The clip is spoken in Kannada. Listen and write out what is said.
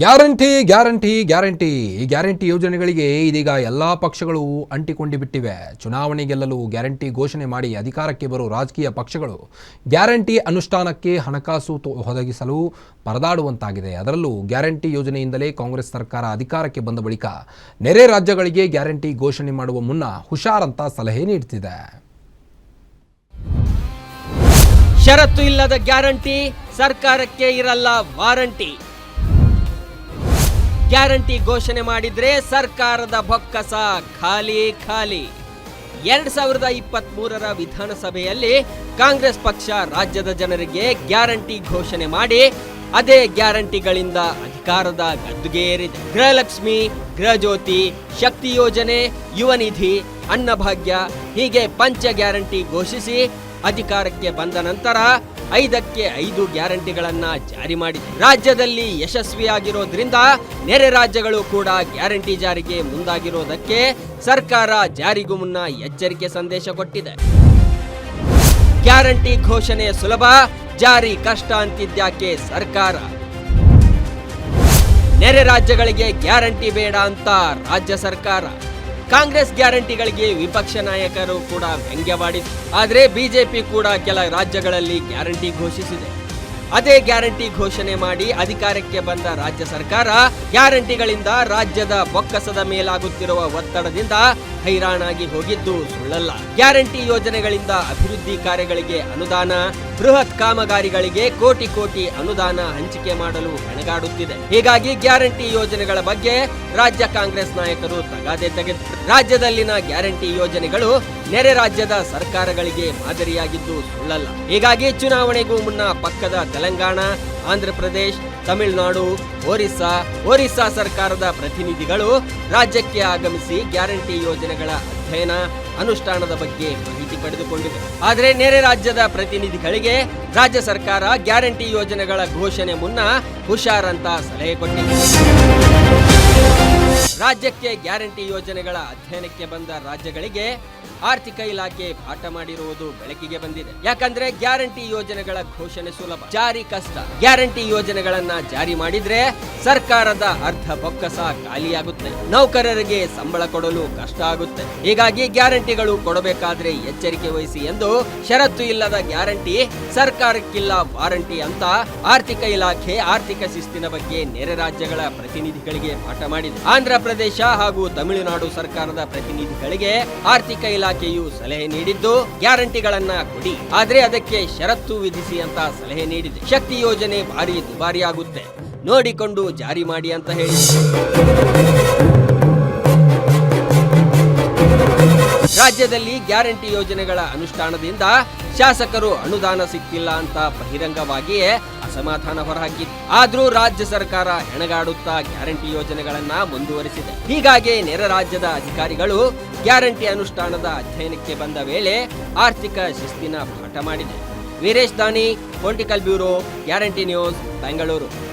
Guarantee guarantee guarantee. ಈ ಗ್ಯಾರಂಟಿ ಯೋಜನೆಗಳಿಗೆ ಇದೀಗ ಎಲ್ಲ ಪಕ್ಷಗಳು ಅಂಟಿಕೊಂಡು ಬಿಟ್ಟಿವೆ. ಚುನಾವಣೆ ಗೆಲ್ಲಲು ಗ್ಯಾರಂಟಿ ಘೋಷಣೆ ಮಾಡಿ ಅಧಿಕಾರಕ್ಕೆ ಬರುವ ರಾಜಕೀಯ ಪಕ್ಷಗಳು ಗ್ಯಾರಂಟಿ ಅನುಷ್ಠಾನಕ್ಕೆ ಹಣಕಾಸು ಒದಗಿಸಲು ಪರದಾಡುವಂತಾಗಿದೆ. ಅದರಲ್ಲೂ ಗ್ಯಾರಂಟಿ ಯೋಜನೆಯಿಂದಲೇ ಕಾಂಗ್ರೆಸ್ ಸರ್ಕಾರ ಅಧಿಕಾರಕ್ಕೆ ಬಂದ ಬಳಿಕ ನೆರೆ ರಾಜ್ಯಗಳಿಗೆ ಗ್ಯಾರಂಟಿ ಘೋಷಣೆ ಮಾಡುವ ಮುನ್ನ ಹುಷಾರಂತ ಸಲಹೆ ನೀಡುತ್ತಿದೆ ಷರತ್ತು ಇಲ್ಲದ ಗ್ಯಾರಂಟಿ ಸರ್ಕಾರಕ್ಕೆ ಇರಲ್ಲ ವಾರಂಟಿ. ಗ್ಯಾರಂಟಿ ಘೋಷಣೆ ಮಾಡಿದ್ರೆ ಸರ್ಕಾರದ ಬೊಕ್ಕಸ ಖಾಲಿ ಖಾಲಿ. ಎರಡ್ ಸಾವಿರದ ಇಪ್ಪತ್ತ್ ಮೂರರ ವಿಧಾನಸಭೆಯಲ್ಲಿ ಕಾಂಗ್ರೆಸ್ ಪಕ್ಷ ರಾಜ್ಯದ ಜನರಿಗೆ ಗ್ಯಾರಂಟಿ ಘೋಷಣೆ ಮಾಡಿ, ಅದೇ ಗ್ಯಾರಂಟಿಗಳಿಂದ ಅಧಿಕಾರದ ಗದ್ದುಗೇರಿದೆ ಗೃಹಲಕ್ಷ್ಮಿ, ಗೃಹಜ್ಯೋತಿ, ಶಕ್ತಿ ಯೋಜನೆ, ಯುವ ನಿಧಿ, ಅನ್ನಭಾಗ್ಯ ಹೀಗೆ ಪಂಚ ಗ್ಯಾರಂಟಿ ಘೋಷಿಸಿ ಅಧಿಕಾರಕ್ಕೆ ಬಂದ ನಂತರ ಐದಕ್ಕೆ ಐದು ಗ್ಯಾರಂಟಿಗಳನ್ನ ಜಾರಿ ಮಾಡಿದೆ. ರಾಜ್ಯದಲ್ಲಿ ಯಶಸ್ವಿಯಾಗಿರೋದ್ರಿಂದ ನೆರೆ ರಾಜ್ಯಗಳು ಕೂಡ ಗ್ಯಾರಂಟಿ ಜಾರಿಗೆ ಮುಂದಾಗಿರೋದಕ್ಕೆ ಸರ್ಕಾರ ಜಾರಿಗೂ ಮುನ್ನ ಎಚ್ಚರಿಕೆ ಸಂದೇಶ ಕೊಟ್ಟಿದೆ. ಗ್ಯಾರಂಟಿ ಘೋಷಣೆ ಸುಲಭ, ಜಾರಿ ಕಷ್ಟ ಅಂತಿದ್ಯಾಕೆ ಸರ್ಕಾರ? ನೆರೆ ರಾಜ್ಯಗಳಿಗೆ ಗ್ಯಾರಂಟಿ ಬೇಡ ಅಂತ ರಾಜ್ಯ ಸರ್ಕಾರ. ಕಾಂಗ್ರೆಸ್ ಗ್ಯಾರಂಟಿಗಳಿಗೆ ವಿಪಕ್ಷ ನಾಯಕರು ಕೂಡ ವ್ಯಂಗ್ಯವಾಡಿ ಆದರೆ ಬಿಜೆಪಿ ಕೂಡ ಕೆಲ ರಾಜ್ಯಗಳಲ್ಲಿ ಗ್ಯಾರಂಟಿ ಘೋಷಿಸಿದೆ. ಅದೇ ಗ್ಯಾರಂಟಿ ಘೋಷಣೆ ಮಾಡಿ ಅಧಿಕಾರಕ್ಕೆ ಬಂದ ರಾಜ್ಯ ಸರ್ಕಾರ ಗ್ಯಾರಂಟಿಗಳಿಂದ ರಾಜ್ಯದ ಬೊಕ್ಕಸದ ಮೇಲಾಗುತ್ತಿರುವ ಒತ್ತಡದಿಂದ ಹೈರಾಣಾಗಿ ಹೋಗಿದ್ದು ಸುಳ್ಳಲ್ಲ. ಗ್ಯಾರಂಟಿ ಯೋಜನೆಗಳಿಂದ ಅಭಿವೃದ್ಧಿ ಕಾರ್ಯಗಳಿಗೆ ಅನುದಾನ, ಬೃಹತ್ ಕಾಮಗಾರಿಗಳಿಗೆ ಕೋಟಿ ಕೋಟಿ ಅನುದಾನ ಹಂಚಿಕೆ ಮಾಡಲು ಹೆಣಗಾಡುತ್ತಿದೆ. ಹೀಗಾಗಿ ಗ್ಯಾರಂಟಿ ಯೋಜನೆಗಳ ಬಗ್ಗೆ ರಾಜ್ಯ ಕಾಂಗ್ರೆಸ್ ನಾಯಕರು ತಗಾದೆ ತೆಗೆದು ರಾಜ್ಯದಲ್ಲಿನ ಗ್ಯಾರಂಟಿ ಯೋಜನೆಗಳು ನೆರೆ ರಾಜ್ಯದ ಸರ್ಕಾರಗಳಿಗೆ ಮಾದರಿಯಾಗಿದ್ದು ಸುಳ್ಳಲ್ಲ. ಹೀಗಾಗಿ ಚುನಾವಣೆಗೂ ಮುನ್ನ ಪಕ್ಕದ ತೆಲಂಗಾಣ ಆಂಧ್ರಪ್ರದೇಶ್ ತಮಿಳುನಾಡು, ಒರಿಸ್ಸಾ ಒರಿಸ್ಸಾ ಸರ್ಕಾರದ ಪ್ರತಿನಿಧಿಗಳು ರಾಜ್ಯಕ್ಕೆ ಆಗಮಿಸಿ ಗ್ಯಾರಂಟಿ ಯೋಜನೆಗಳ ಅಧ್ಯಯನ ಅನುಷ್ಠಾನದ ಬಗ್ಗೆ ಮಾಹಿತಿ ಪಡೆದುಕೊಂಡಿವೆ. ಆದರೆ ನೆರೆ ರಾಜ್ಯದ ಪ್ರತಿನಿಧಿಗಳಿಗೆ ರಾಜ್ಯ ಸರ್ಕಾರ ಗ್ಯಾರಂಟಿ ಯೋಜನೆಗಳ ಘೋಷಣೆ ಮುನ್ನ ಹುಷಾರಂತ ಸಲಹೆ ಕೊಟ್ಟಿದೆ. ರಾಜ್ಯಕ್ಕೆ ಗ್ಯಾರಂಟಿ ಯೋಜನೆಗಳ ಅಧ್ಯಯನಕ್ಕೆ ಬಂದ ರಾಜ್ಯಗಳಿಗೆ ಆರ್ಥಿಕ ಇಲಾಖೆ ಪಾಠ ಮಾಡಿರುವುದು ಬೆಳಕಿಗೆ ಬಂದಿದೆ. ಯಾಕಂದ್ರೆ ಗ್ಯಾರಂಟಿ ಯೋಜನೆಗಳ ಘೋಷಣೆ ಸುಲಭ. ಜಾರಿ ಕಷ್ಟ. ಗ್ಯಾರಂಟಿ ಯೋಜನೆಗಳನ್ನ ಜಾರಿ ಮಾಡಿದ್ರೆ ಸರ್ಕಾರದ ಅರ್ಧ ಬೊಕ್ಕಸ ಖಾಲಿಯಾಗುತ್ತೆ. ನೌಕರರಿಗೆ ಸಂಬಳ ಕೊಡಲು ಕಷ್ಟ ಆಗುತ್ತೆ. ಹೀಗಾಗಿ ಗ್ಯಾರಂಟಿಗಳು ಕೊಡಬೇಕಾದ್ರೆ ಎಚ್ಚರಿಕೆ ವಹಿಸಿ ಎಂದು ಷರತ್ತು ಇಲ್ಲದ ಗ್ಯಾರಂಟಿ ಸರ್ಕಾರಕ್ಕಿಲ್ಲ ವಾರಂಟಿ ಅಂತ ಆರ್ಥಿಕ ಇಲಾಖೆ ಆರ್ಥಿಕ ಶಿಸ್ತಿನ ಬಗ್ಗೆ ನೆರೆ ರಾಜ್ಯಗಳ ಪ್ರತಿನಿಧಿಗಳಿಗೆ ಪಾಠ ಮಾಡಿದೆ. ಆಂಧ್ರ ಪ್ರದೇಶ ಹಾಗೂ ತಮಿಳುನಾಡು ಸರ್ಕಾರದ ಪ್ರತಿನಿಧಿಗಳಿಗೆ ಆರ್ಥಿಕ ಇಲಾಖೆಯು ಸಲಹೆ ನೀಡಿದ್ದು ಗ್ಯಾರಂಟಿಗಳನ್ನ ಕೊಡಿ. ಆದ್ರೆ ಅದಕ್ಕೆ ಷರತ್ತು ವಿಧಿಸಿ ಅಂತ ಸಲಹೆ ನೀಡಿದೆ. ಶಕ್ತಿ ಯೋಜನೆ ಭಾರಿ ದುಬಾರಿಯಾಗುತ್ತೆ. ನೋಡಿಕೊಂಡು ಜಾರಿ ಮಾಡಿ ಅಂತ ಹೇಳಿ. ರಾಜ್ಯದಲ್ಲಿ ಗ್ಯಾರಂಟಿ ಯೋಜನೆಗಳ ಅನುಷ್ಠಾನದಿಂದ ಶಾಸಕರು ಅನುದಾನ ಸಿಕ್ಕಿಲ್ಲ ಅಂತ ಬಹಿರಂಗವಾಗಿಯೇ ಅಸಮಾಧಾನ ಹೊರಹಾಕಿದೆ. ಆದ್ರೂ ರಾಜ್ಯ ಸರ್ಕಾರ ಹೆಣಗಾಡುತ್ತಾ ಗ್ಯಾರಂಟಿ ಯೋಜನೆಗಳನ್ನ ಮುಂದುವರಿಸಿದೆ. ಹೀಗಾಗಿ ನೆರೆ ರಾಜ್ಯದ ಅಧಿಕಾರಿಗಳು ಗ್ಯಾರಂಟಿ ಅನುಷ್ಠಾನದ ಅಧ್ಯಯನಕ್ಕೆ ಬಂದ ವೇಳೆ ಆರ್ಥಿಕ ಶಿಸ್ತಿನ ಪಾಠ ಮಾಡಿದೆ. Veeresh Dani, political bureau, Guarantee News, Bengaluru.